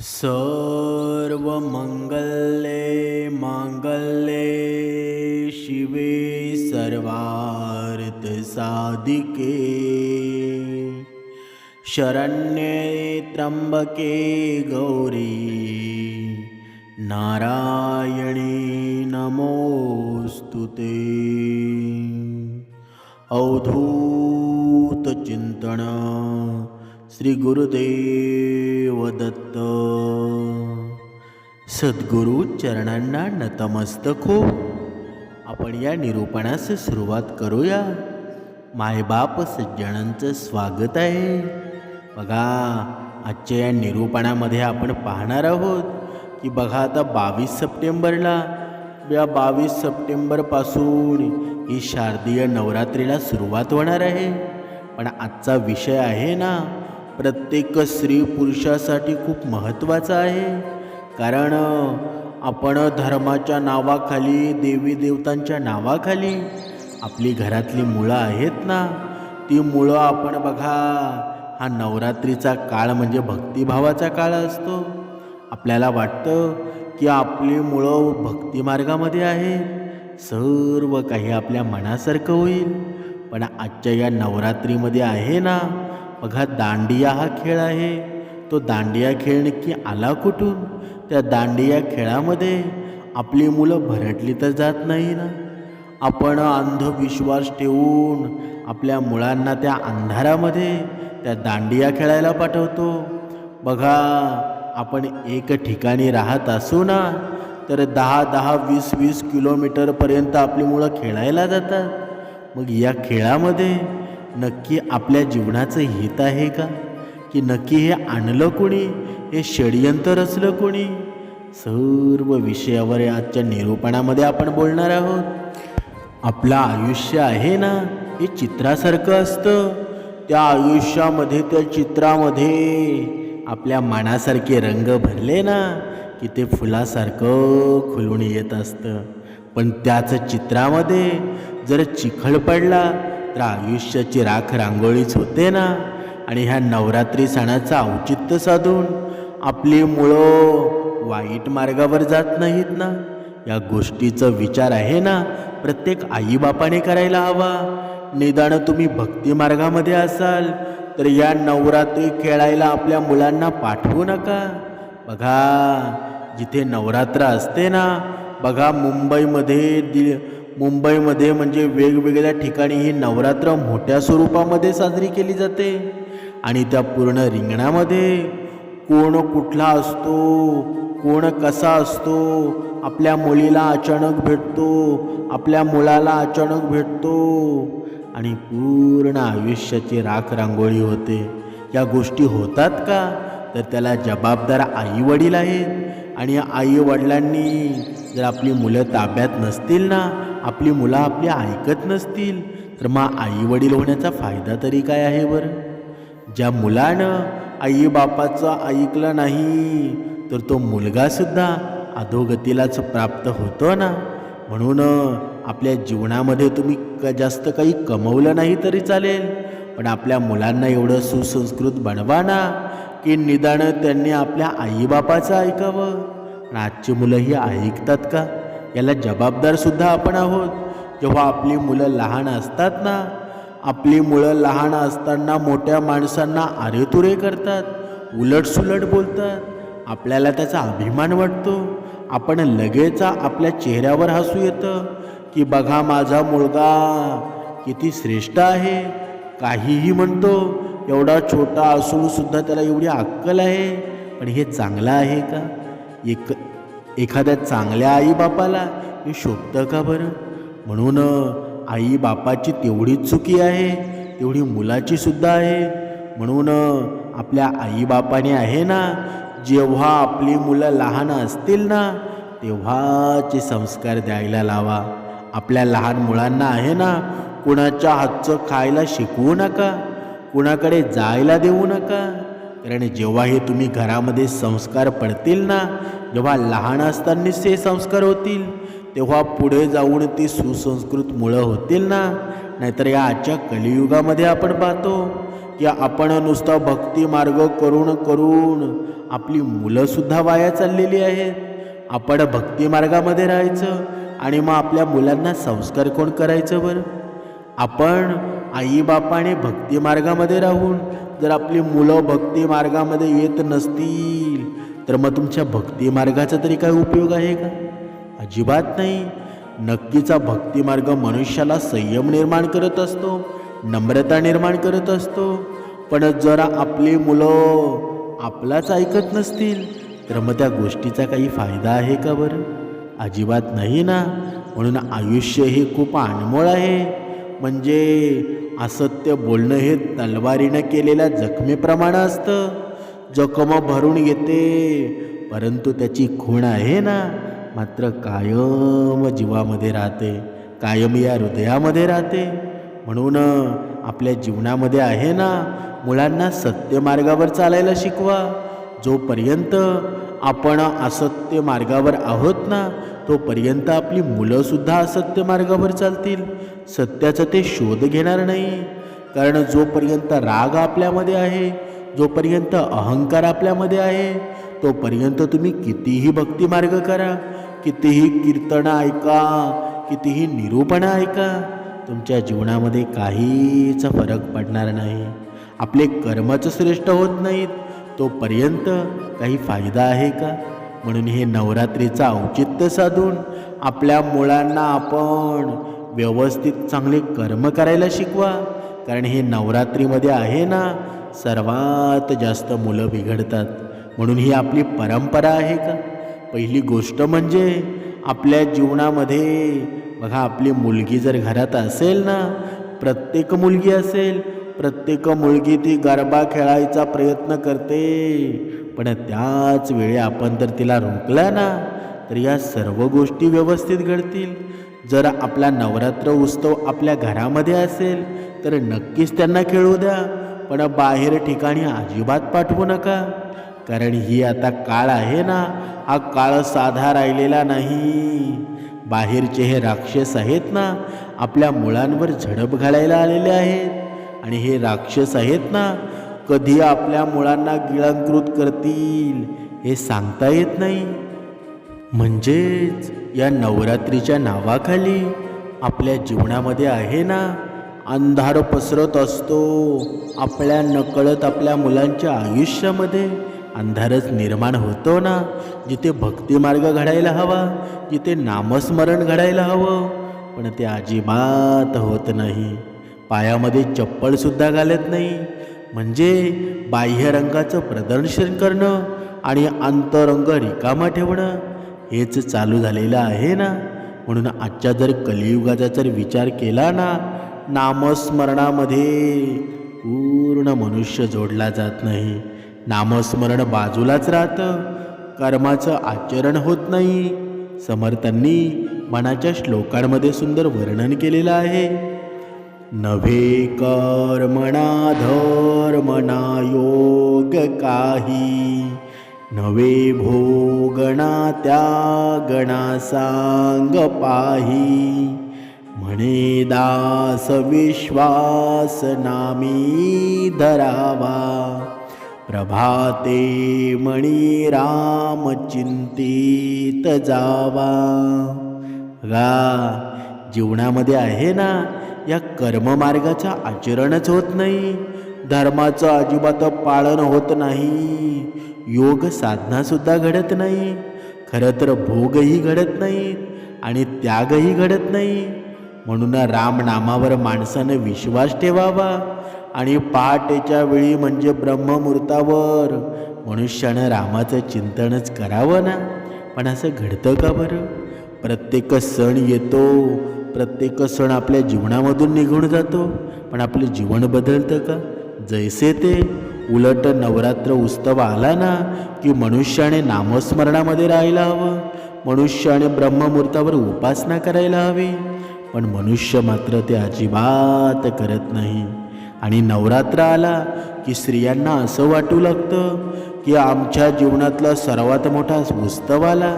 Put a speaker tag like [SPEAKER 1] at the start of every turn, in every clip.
[SPEAKER 1] सर्वमङ्गले माङ्गल्ये शिवे सर्वार्थसाधिके। शरण्ये त्र्यम्बके गौरी नारायणी नमोऽस्तु ते। अवधूतचिंतन श्री गुरुदेव दत्त. सद्गुरु चरणांना नतमस्तक. हो आपण या निरूपणास सुरुवात करूया. मायबाप सज्जनांचं स्वागत आहे. बघा आजच्या या निरूपणामध्ये आपण पाहणार आहोत की बघा आता बावीस सप्टेंबरला या बावीस सप्टेंबरपासून ही शारदीय नवरात्रीला सुरुवात होणार आहे. पण आजचा विषय आहे ना प्रत्येक स्त्री पुरुषासाठी खूप महत्त्वाचं आहे. कारण आपण धर्माच्या नावाखाली देवी देवतांच्या नावाखाली आपली घरातली मुळं आहेत ना? ती मुळं आपण बघा हा नवरात्रीचा काळ म्हणजे भक्तिभावाचा काळ असतो. आपल्याला वाटतं की आपली मुळं भक्तिमार्गामध्ये आहे सर्व काही आपल्या मनासारखं होईल. पण आजच्या या नवरात्रीमध्ये आहे ना बघा दांडिया हा खेळ आहे. तो दांडिया खेळ नक्की आला कुठून? त्या दांडिया खेळामध्ये आपली मुलं भरटली तर जात नाही ना. आपण अंधविश्वास ठेवून आपल्या मुलांना त्या अंधारामध्ये त्या दांडिया खेळायला पाठवतो. बघा आपण एक ठिकाणी राहत असू ना तर दहा दहा वीस वीस किलोमीटरपर्यंत आपली मुलं खेळायला जातात. मग या खेळामध्ये नक्की आपल्या जीवनाचं हित आहे का? की नक्की हे आणलं कोणी? हे षडयंत्र रचलं कोणी? सर्व विषयावर आजच्या निरूपणामध्ये आपण बोलणार आहोत. आपलं आयुष्य आहे ना हे चित्रासारखं असतं. त्या आयुष्यामध्ये त्या चित्रामध्ये आपल्या मनासारखे रंग भरले ना की ते फुलासारखं खुलून येत असतं. पण त्याच चित्रामध्ये जर चिखल पडला तर आयुष्याची राख रांगोळीच होते ना. आणि ह्या नवरात्री सणाचं औचित्य साधून आपली मुळं वाईट मार्गावर जात नाहीत ना. या गोष्टीचा विचार आहे ना प्रत्येक आईबापाने करायला हवा. निदान तुम्ही भक्ती मार्गामध्ये असाल तर या नवरात्री खेळायला आपल्या मुलांना पाठवू नका. बघा जिथे नवरात्र असते ना बघा मुंबईमध्ये दि मुंबईमध्ये म्हणजे वेगवेगळ्या ठिकाणी ही नवरात्र मोठ्या स्वरूपामध्ये साजरी केली जाते. आणि त्या पूर्ण रिंगणामध्ये कोण कुठला असतो कोण कसा असतो आपल्या मुलीला अचानक भेटतो आपल्या मुलाला अचानक भेटतो आणि पूर्ण आयुष्याची राख रांगोळी होते. या गोष्टी होतात का? तर त्याला जबाबदार आई वडील आहेत. आणि आई वडिलांनी जर आपली मुलं ताब्यात नसतील ना आपली मुलं आपली ऐकत नसतील तर मग आई वडील होण्याचा फायदा तरी काय आहे बरं? ज्या मुलानं आई बापाचं ऐकलं नाही तर तो मुलगासुद्धा अधोगतीलाच प्राप्त होतो ना. म्हणून आपल्या जीवनामध्ये तुम्ही क जास्त काही कमवलं नाही तरी चालेल पण आपल्या मुलांना एवढं सुसंस्कृत बनवा ना. की निदान त्यांनी आपल्या आईबापाचं ऐकावं. पण आजची मुलं ही ऐकतात का? याला जबाबदारसुद्धा आपण आहोत. जेव्हा आपली मुलं लहान असतात ना आपली मुलं लहान असताना मोठ्या माणसांना आरेतुरे करतात उलटसुलट बोलतात. आपल्याला त्याचा अभिमान वाटतो. आपण लगेच आपल्या चेहऱ्यावर हसू येतं की बघा माझा मुलगा किती श्रेष्ठ आहे. काहीही म्हणतो एवढा छोटा असूनसुद्धा त्याला एवढी अक्कल आहे. पण हे चांगलं आहे का? एक एखाद्या चांगल्या आईबापाला हे शोभतं का बरं? म्हणून आई बापाची तेवढीच चुकी आहे तेवढी मुलाची सुद्धा आहे. म्हणून आपल्या आईबापाने आहे ना जेव्हा आपली मुलं लहान असतील ना तेव्हाचे संस्कार द्यायला लावा. आपल्या लहान मुलांना आहे ना कुणाच्या हातचं खायला शिकवू नका. कुणाकडे जायला देऊ नका. कारण जेव्हाही तुम्ही घरामध्ये संस्कार पडतील ना जेव्हा लहान असतानाच ते संस्कार होतील तेव्हा पुढे जाऊन ती सुसंस्कृत मुळं होतील ना. नाहीतर या आजच्या कलियुगामध्ये आपण पाहतो की आपण नुसता भक्ती मार्ग करून करून आपली मुलंसुद्धा वाया चाललेली आहेत. आपण भक्ती मार्गामध्ये राहायचं आणि मग आपल्या मुलांना संस्कार कोण करायचं बरं? आपण आईबापाने भक्तिमार्गामध्ये राहून जर आपली मुलं भक्तिमार्गामध्ये येत नसतील तर मग तुमच्या भक्तिमार्गाचा तरी काय उपयोग आहे का? अजिबात नाही. नक्कीचा भक्तिमार्ग मनुष्याला संयम निर्माण करत असतो नम्रता निर्माण करत असतो. पण जर आपली मुलं आपलाच ऐकत नसतील तर मग त्या गोष्टीचा काही फायदा आहे का बरं? अजिबात नाही ना. म्हणून आयुष्य हे खूप अनमोळ आहे. म्हणजे असत्य बोलणं हे तलवारीनं केलेल्या जखमेप्रमाणे असतं. जखम भरून येते परंतु त्याची खूण आहे ना मात्र कायम जीवामध्ये राहते कायम या हृदयामध्ये राहते. म्हणून आपल्या जीवनामध्ये आहे ना मुलांना सत्य मार्गावर चालायला शिकवा. जोपर्यंत आपण असत्य मार्गावर आहोत ना तोपर्यंत आपली मुलंसुद्धा असत्य मार्गावर चालतील. सत्याचा ते शोध घेणार नाही. कारण जोपर्यंत राग आपल्यामध्ये आहे जोपर्यंत अहंकार आपल्यामध्ये आहे तोपर्यंत तुम्ही कितीही भक्तिमार्ग करा कितीही कीर्तनं ऐका कितीही निरूपणं ऐका तुमच्या जीवनामध्ये काहीच फरक पडणार नाही. आपले कर्मच श्रेष्ठ होत नाहीत तोपर्यंत काही फायदा आहे का? म्हणून हे नवरात्रीचं औचित्य साधून आपल्या मुलांना आपण व्यवस्थित चांगले कर्म करायला शिकवा. कारण हे नवरात्रीमध्ये आहे ना सर्वात जास्त मुलं बिघडतात. म्हणून ही आपली परंपरा आहे का? पहिली गोष्ट म्हणजे आपल्या जीवनामध्ये बघा आपली मुलगी जर घरात असेल ना प्रत्येक मुलगी असेल प्रत्येक मुलगी ती गरबा खेळायचा प्रयत्न करते. पण त्याच वेळी आपण जर तिला रोखला ना तर या सर्व गोष्टी व्यवस्थित घडतील. जर आपला नवरात्र उत्सव आपल्या घरामध्ये असेल तर नक्कीच त्यांना खेळू द्या. पण बाहेर ठिकाणी अजिबात पाठवू नका. कारण ही आता काळ आहे ना हा काळ साधा राहिलेला नाही. बाहेरचे हे राक्षस आहेत ना आपल्या मुळांवर झडप घालायला आलेले आहेत. आणि हे राक्षस आहेत ना कधी आपल्या मुळांना गिळंकृत करतील हे सांगता येत नाही. म्हणजेच या नवरात्रीच्या नावाखाली आपल्या जीवनामध्ये आहे ना अंधार पसरत असतो. आपल्या नकळत आपल्या मुलांच्या आयुष्यामध्ये अंधारच निर्माण होतो ना. जिथे भक्तिमार्ग घडायला हवा जिथे नामस्मरण घडायला हवं पण ते अजिबात होत नाही. पायामध्ये चप्पलसुद्धा घालत नाही. म्हणजे बाह्य रंगाचं प्रदर्शन करणं आणि अंतरंग रिकामा ठेवणं हेच चालू झालेलं आहे ना? म्हणून आजच्या जर कलियुगाचा जर विचार केला ना नामस्मरणामध्ये पूर्ण मनुष्य जोडला जात नाही. नामस्मरण बाजूलाच राहतं. कर्माचं आचरण होत नाही. समर्थांनी मनाच्या श्लोकांमध्ये सुंदर वर्णन केलेलं आहे. नव्हे कर्मणा धर्मणा योग काही. नवे भोगणा त्यागणा सांग पाही म्हणे दास विश्वास नामी धरावा. प्रभाते मणी राम चिंतित जावा. गा जीवनामध्ये आहे ना या कर्ममार्गाचा आचरणच होत नाही. धर्माचं अजिबात पालन होत नाही. योग साधनासुद्धा घडत नाही. खरं तर भोगही घडत नाही आणि त्यागही घडत नाही. म्हणून रामनामावर माणसानं विश्वास ठेवावा आणि पहाटेच्या वेळी म्हणजे ब्रह्ममुहूर्तावर मनुष्यानं रामाचं चिंतनच करावं ना? पण असं घडतं का बरं? प्रत्येक सण येतो प्रत्येक सण आपल्या जीवनामधून निघून जातो पण आपलं जीवन बदलतं का? जैसे ते उलट नवरात्र उत्सव आला ना की मनुष्याने नामस्मरणामध्ये राहायला हवं. मनुष्याने ब्रह्ममुहूर्तावर उपासना करायला हवी. पण मनुष्य मात्र ते अजिबात करत नाही. आणि नवरात्र आला की स्त्रियांना असं वाटू लागतं की आमच्या जीवनातला सर्वात मोठा उत्सव आला.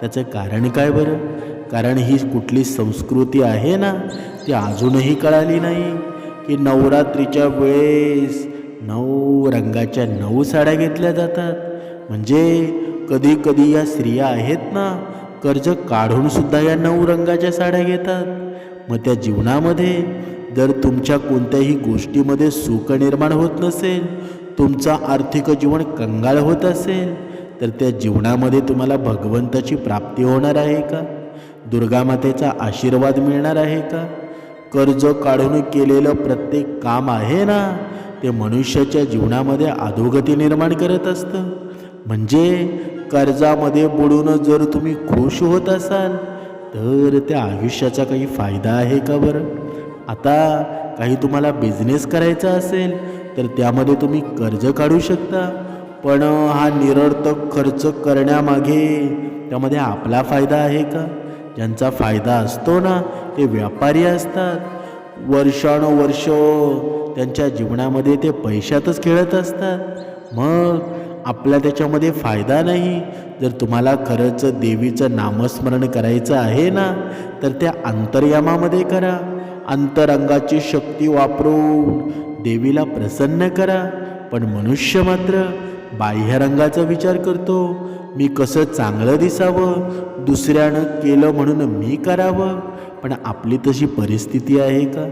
[SPEAKER 1] त्याचं कारण काय बरं? कारण ही कुठली संस्कृती आहे ना ती अजूनही कळाली नाही. की नवरात्रीच्या वेळेस नऊ रंगाच्या नऊ साड्या घेतल्या जातात. म्हणजे कधी कधी या स्त्रिया आहेत ना कर्ज काढून सुद्धा या नऊ रंगाच्या साड्या घेतात. मग त्या जीवनामध्ये जर तुमच्या कोणत्याही गोष्टीमध्ये सुख निर्माण होत नसेल तुमचा आर्थिक जीवन कंगाळ होत असेल तर त्या जीवनामध्ये तुम्हाला भगवंताची प्राप्ती होणार आहे का? दुर्गामातेचा आशीर्वाद मिळणार आहे का? कर्ज काढून केलेलं प्रत्येक काम आहे ना? ते मनुष्याच्या जीवनामध्ये अधोगती निर्माण करत असतं. म्हणजे कर्जामध्ये बुडून जर तुम्ही खुश होत असाल तर त्या आयुष्याचा काही फायदा आहे का बरं? आता काही तुम्हाला बिझनेस करायचा असेल तर त्यामध्ये तुम्ही कर्ज काढू शकता. पण हा निरर्थक खर्च करण्यामागे त्यामध्ये आपला फायदा आहे का? ज्यांचा फायदा असतो ना ते व्यापारी असतात. वर्षानुवर्ष त्यांच्या जीवनामध्ये ते पैशातच खेळत असतात. मग आपला त्याच्यामध्ये फायदा नाही. जर तुम्हाला खरंच देवीचं नामस्मरण करायचं आहे ना तर त्या अंतर्यामामध्ये करा. अंतरंगाची शक्ती वापरून देवीला प्रसन्न करा. पण मनुष्य मात्र बाह्यरंगाचा विचार करतो. मी कसं चांगलं दिसावं? दुसऱ्यानं केलं म्हणून मी करावं? पण आपली तशी परिस्थिती आहे का?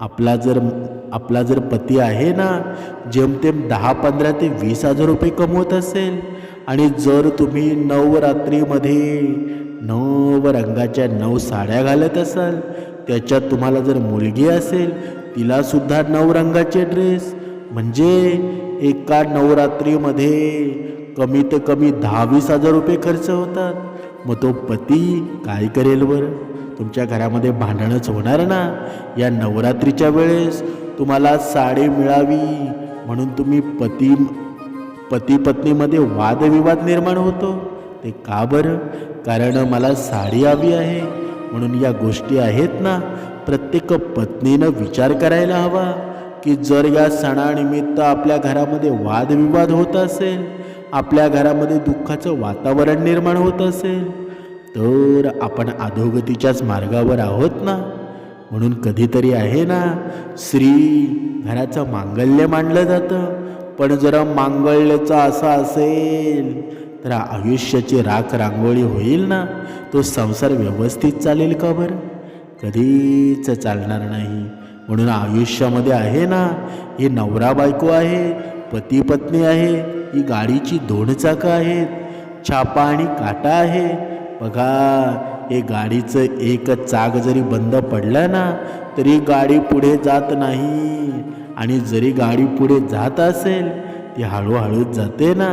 [SPEAKER 1] आपला जर आपला जर पती आहे ना जेमतेम दहा पंधरा ते वीस हजार रुपये कमवत असेल आणि जर तुम्ही नवरात्रीमध्ये नव रंगाच्या नऊ साड्या घालत असाल त्याच्यात तुम्हाला जर मुलगी असेल तिलासुद्धा नऊ रंगाचे ड्रेस. म्हणजे एका नवरात्रीमध्ये कमीत कमी दहा वीस हजार रुपये खर्च होतात. मग तो पती काय करेल बरं? तुमच्या घरामध्ये भांडणच होणार ना? या नवरात्रीच्या वेळेस तुम्हाला साडी मिळावी म्हणून तुम्ही पती पती पत्नीमध्ये वादविवाद निर्माण होतो. ते का बरं? कारण मला साडी हवी आहे. म्हणून या गोष्टी आहेत ना? प्रत्येक पत्नीनं विचार करायला हवा की जर या सणानिमित्त आपल्या घरामध्ये वादविवाद होत असेल आपल्या घरामध्ये दुःखाचं वातावरण निर्माण होत असेल तर आपण अधोगतीच्याच मार्गावर आहोत ना? म्हणून कधीतरी आहे ना श्री घराचं मांगल्य मानलं जातं. पण जरा मांगल्याचं असं असेल तर आयुष्याची राख रांगोळी होईल ना? तो संसार व्यवस्थित चालेल का बरं? कधीच चालणार नाही. म्हणून आयुष्यामध्ये आहे ना हे नवरा बायको आहे पती पत्नी आहे ही गाडीची दोन चाकं आहेत छापा आणि काटा आहे. बघा हे गाडीचं एक चाक जरी बंद पडलं ना तरी गाडी पुढे जात नाही. आणि जरी गाडी पुढे जात असेल ती हळूहळूच जाते ना.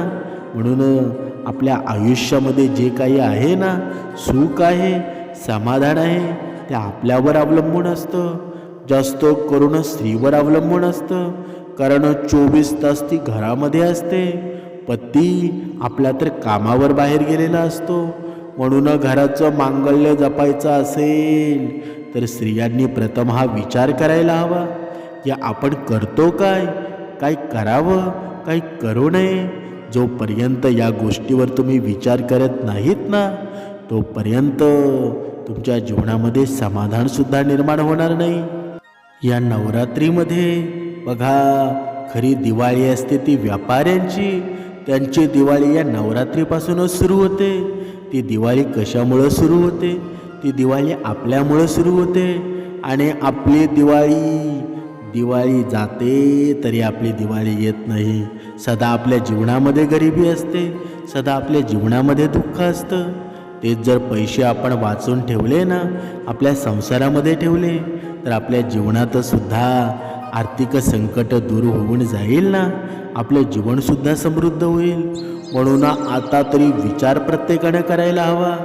[SPEAKER 1] म्हणून आपल्या आयुष्यामध्ये जे काही आहे ना सुख आहे समाधान आहे ते आपल्यावर अवलंबून असतं. जास्त करून स्त्रीवर अवलंबून असतं. कारण चोवीस तास ती घरामध्ये असते. पती आपला तर कामावर बाहेर गेलेला असतो. म्हणून घराचं मांगल्य जपायचं असेल तर स्त्रियांनी प्रथम हा विचार करायला हवा की आपण करतो काय? काय करावं? काय करू नये? जोपर्यंत या गोष्टीवर तुम्ही विचार करत नाहीत ना तोपर्यंत तुमच्या जीवनामध्ये समाधानसुद्धा निर्माण होणार नाही. या नवरात्रीमध्ये बघा खरी दिवाळी असते ती व्यापाऱ्यांची त्यांची दिवाळी या नवरात्रीपासूनच सुरू होते. ती दिवाळी कशामुळं सुरू होते? ती दिवाळी आपल्यामुळं सुरू होते. आणि आपली दिवाळी दिवाळी जाते तरी आपली दिवाळी येत नाही. सदा आपल्या जीवनामध्ये गरिबी असते. सदा आपल्या जीवनामध्ये दुःख असतं. तेच जर पैसे आपण वाचून ठेवले ना आपल्या संसारामध्ये ठेवले तर आपल्या जीवनात सुद्धा आर्थिक संकट दूर होऊन जाईल ना? आपलं जीवनसुद्धा समृद्ध होईल. म्हणून आता तरी विचार प्रत्येकानं करायला हवा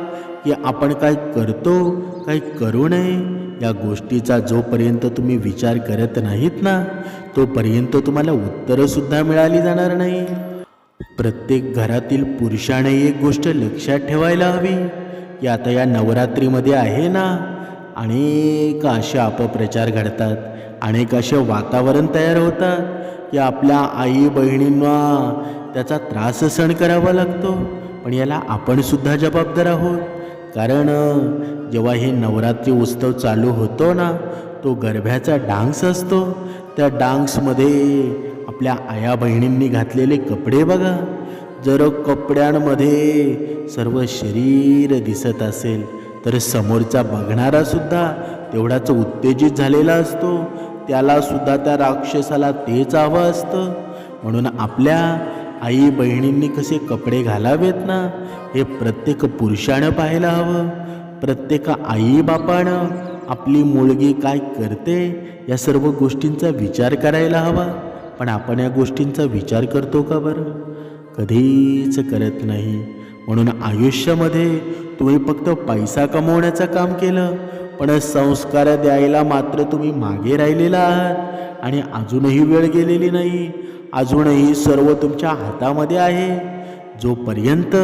[SPEAKER 1] की आपण काय करतो काय करू नये? या गोष्टीचा जोपर्यंत तुम्ही विचार करत नाहीत ना तोपर्यंत तुम्हाला उत्तरंसुद्धा मिळाली जाणार नाही. प्रत्येक घरातील पुरुषाने एक गोष्ट लक्षात ठेवायला हवी की आता या नवरात्रीमध्ये आहे ना अनेक असे अपप्रचार घडतात. अनेक असे वातावरण तयार होतात की आपल्या आई बहिणींना त्याचा त्रास सहन करावा लागतो. पण याला आपणसुद्धा जबाबदार आहोत. कारण जेव्हा हे नवरात्री उत्सव चालू होतो ना तो गरब्याचा डान्स असतो. त्या डान्समध्ये आपल्या आया बहिणींनी घातलेले कपडे बघा. जर कपड्यांमध्ये सर्व शरीर दिसत असेल तर समोरचा बघणारासुद्धा तेवढाच उत्तेजित झालेला असतो. त्याला सुद्धा त्या राक्षसाला तेच हवं असतं. म्हणून आपल्या आई बहिणींनी कसे कपडे घालावेत ना हे प्रत्येक पुरुषानं पाहायला हवं. प्रत्येक आई बापानं आपली मुलगी काय करते या सर्व गोष्टींचा विचार करायला हवा. पण आपण या गोष्टींचा विचार करतो का बरं? कधीच करत नाही. म्हणून आयुष्यामध्ये तुम्ही फक्त पैसा कमवण्याचं काम केलं पण संस्कार द्यायला मात्र तुम्ही मागे राहिलेला आहात. आणि अजूनही वेळ गेलेली नाही. अजूनही सर्व तुमच्या हातामध्ये आहे. जोपर्यंत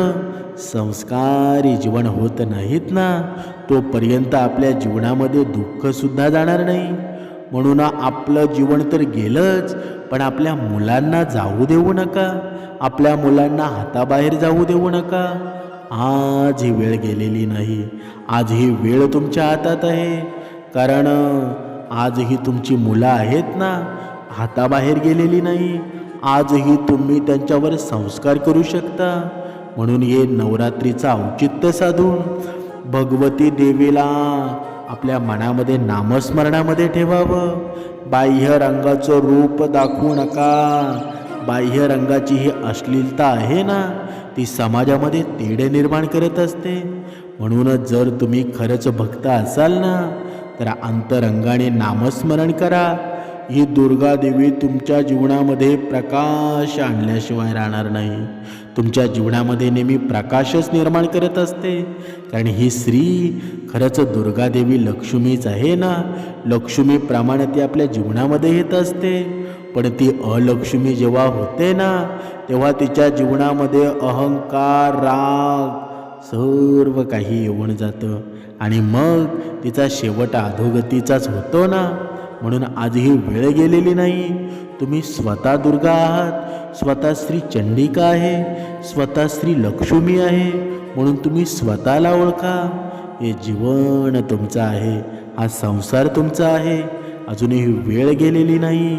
[SPEAKER 1] संस्कारी जीवन होत नाहीत ना तोपर्यंत आपल्या जीवनामध्ये दुःखसुद्धा जाणार नाही. म्हणून आपलं जीवन तर गेलंच पण आपल्या मुलांना जाऊ देऊ नका. आपल्या मुलांना हाताबाहेर जाऊ देऊ नका. आज ही वेळ गेलेली नाही. आज ही वेळ तुमच्या हातात आहे. कारण आज ही तुमची मुलं आहेत ना हाताबाहेर गेलेली नाही. आजही तुम्ही त्यांच्यावर संस्कार करू शकता. म्हणून हे नवरात्रीचं औचित्य साधून भगवती देवीला आपल्या मनामध्ये नामस्मरणामध्ये ठेवावं. बाह्य रंगाचं रूप दाखवू नका. बाह्य रंगाची ही अश्लीलता आहे ना ती समाजामध्ये तेढे निर्माण करत असते. म्हणूनच जर तुम्ही खरंच भक्त असाल ना तर अंतरंगाने नामस्मरण करा. ही दुर्गा देवी तुमच्या जीवनामध्ये प्रकाश आणल्याशिवाय राहणार नाही. तुमच्या जीवनामध्ये नेहमी प्रकाशच निर्माण करत असते. कारण ही स्त्री खरंच दुर्गा देवी लक्ष्मीच आहे ना. लक्ष्मीप्रमाणे ती आपल्या जीवनामध्ये येत असते. पण ती अलक्ष्मी जेव्हा होते ना तेव्हा तिच्या जीवनामध्ये अहंकार राग सर्व काही येऊन जातं. आणि मग तिचा शेवट अधोगतीचाच होतो ना. म्हणून आज ही वेळ गेलेली नाही. तुम्ही स्वतः दुर्गा आहात. स्वतः श्री चंडिका आहे. स्वतः श्री लक्ष्मी आहे. म्हणून तुम्ही स्वतःला ओळखा. हे जीवन तुमचं आहे. हा संसार तुमचा आहे. अजूनही वेळ गेलेली नाही.